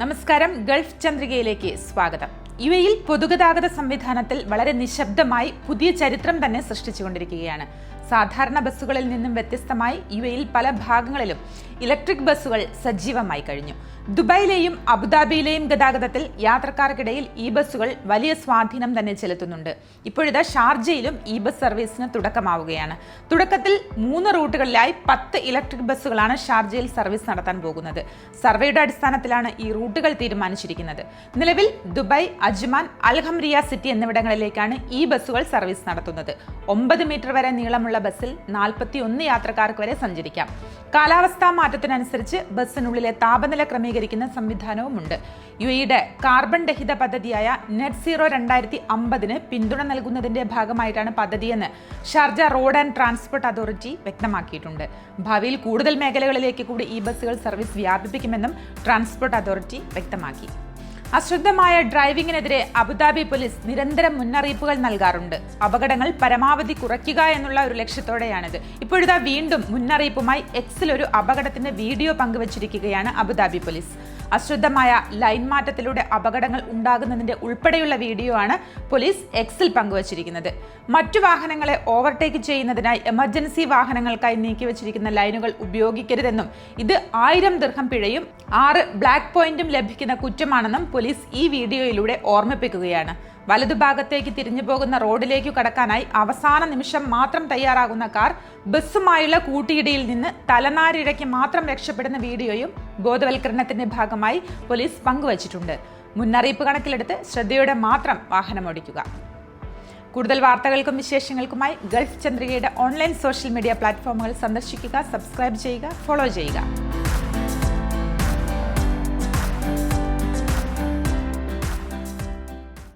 നമസ്കാരം. ഗൾഫ് ചന്ദ്രികയിലേക്ക് സ്വാഗതം. യു എയിൽ പൊതുഗതാഗത സംവിധാനത്തിൽ വളരെ നിശബ്ദമായി പുതിയ ചരിത്രം തന്നെ സൃഷ്ടിച്ചുകൊണ്ടിരിക്കുകയാണ്. സാധാരണ ബസ്സുകളിൽ നിന്നും വ്യത്യസ്തമായി യു എയിൽ പല ഭാഗങ്ങളിലും ഇലക്ട്രിക് ബസ്സുകൾ സജീവമായി കഴിഞ്ഞു. ദുബായിലെയും അബുദാബിയിലെയും ഗതാഗതത്തിൽ യാത്രക്കാർക്കിടയിൽ ഈ ബസ്സുകൾ വലിയ സ്വാധീനം തന്നെ ചെലുത്തുന്നുണ്ട്. ഇപ്പോഴിതാ ഷാർജയിലും ഈ ബസ് സർവീസിന് തുടക്കമാവുകയാണ്. തുടക്കത്തിൽ മൂന്ന് റൂട്ടുകളിലായി പത്ത് ഇലക്ട്രിക് ബസ്സുകളാണ് ഷാർജയിൽ സർവീസ് നടത്താൻ പോകുന്നത്. സർവേയുടെ അടിസ്ഥാനത്തിലാണ് ഈ റൂട്ടുകൾ തീരുമാനിച്ചിരിക്കുന്നത്. നിലവിൽ Dubai Ajman Al Hamriya city എന്നിവിടങ്ങളിലേക്കാണ് ഈ ബസ്സുകൾ സർവീസ് നടത്തുന്നത്. ഒമ്പത് മീറ്റർ വരെ നീളമുള്ള ബസ്സിൽ നാൽപ്പത്തി ഒന്ന് യാത്രക്കാർക്ക് വരെ സഞ്ചരിക്കാം. കാലാവസ്ഥാ മാറ്റത്തിനനുസരിച്ച് ബസ്സിനുള്ളിലെ താപനില ക്രമീകരിക്കുന്ന സംവിധാനവുമുണ്ട്. യു ഇയുടെ കാർബൺ രഹിത പദ്ധതിയായ നെറ്റ് സീറോ രണ്ടായിരത്തി അമ്പതിന് പിന്തുണ നൽകുന്നതിന്റെ ഭാഗമായിട്ടാണ് പദ്ധതിയെന്ന് Sharjah road and transport authority വ്യക്തമാക്കിയിട്ടുണ്ട്. ഭാവിയിൽ കൂടുതൽ മേഖലകളിലേക്ക് കൂടി ഈ ബസ്സുകൾ സർവീസ് വ്യാപിപ്പിക്കുമെന്നും ട്രാൻസ്പോർട്ട് അതോറിറ്റി വ്യക്തമാക്കി. അശ്രദ്ധമായ ഡ്രൈവിംഗിനെതിരെ അബുദാബി പോലീസ് നിരന്തരം മുന്നറിയിപ്പുകൾ നൽകാറുണ്ട്. അപകടങ്ങൾ പരമാവധി കുറയ്ക്കുക എന്നുള്ള ഒരു ലക്ഷ്യത്തോടെയാണിത്. ഇപ്പോഴിതാ വീണ്ടും മുന്നറിയിപ്പുമായി എക്സിൽ ഒരു അപകടത്തിന്റെ വീഡിയോ പങ്കുവച്ചിരിക്കുകയാണ് അബുദാബി പോലീസ്. അശ്രദ്ധമായ ലൈൻ മാറ്റത്തിലൂടെ അപകടങ്ങൾ ഉണ്ടാകുന്നതിന്റെ ഉൾപ്പെടെയുള്ള വീഡിയോ ആണ് പോലീസ് എക്സിൽ പങ്കുവച്ചിരിക്കുന്നത്. മറ്റു വാഹനങ്ങളെ ഓവർടേക്ക് ചെയ്യുന്നതിനായി എമർജൻസി വാഹനങ്ങൾക്കായി നീക്കിവച്ചിരിക്കുന്ന ലൈനുകൾ ഉപയോഗിക്കരുതെന്നും ഇത് ആയിരം ദീർഘം പിഴയും ആറ് ബ്ലാക്ക് പോയിന്റും ലഭിക്കുന്ന കുറ്റമാണെന്നും പോലീസ് ഈ വീഡിയോയിലൂടെ ഓർമ്മിപ്പിക്കുകയാണ്. വലതുഭാഗത്തേക്ക് തിരിഞ്ഞു പോകുന്ന റോഡിലേക്ക് കടക്കാനായി അവസാന നിമിഷം മാത്രം തയ്യാറാകുന്ന കാർ ബസ്സുമായുള്ള കൂട്ടിയിടിയിൽ നിന്ന് തലനാരിഴയ്ക്ക് മാത്രം രക്ഷപ്പെടുന്ന വീഡിയോയും ബോധവൽക്കരണത്തിന്റെ ഭാഗമായി പോലീസ് പങ്കുവച്ചിട്ടുണ്ട്. മുന്നറിയിപ്പ് കണക്കിലെടുത്ത് ശ്രദ്ധയോടെ മാത്രം വാഹനം ഓടിക്കുക. കൂടുതൽ വാർത്തകൾക്കും വിശേഷങ്ങൾക്കുമായി ഗൾഫ് ചന്ദ്രികയുടെ ഓൺലൈൻ സോഷ്യൽ മീഡിയ പ്ലാറ്റ്ഫോമുകൾ സന്ദർശിക്കുക സബ്സ്ക്രൈബ് ചെയ്യുക ഫോളോ ചെയ്യുക.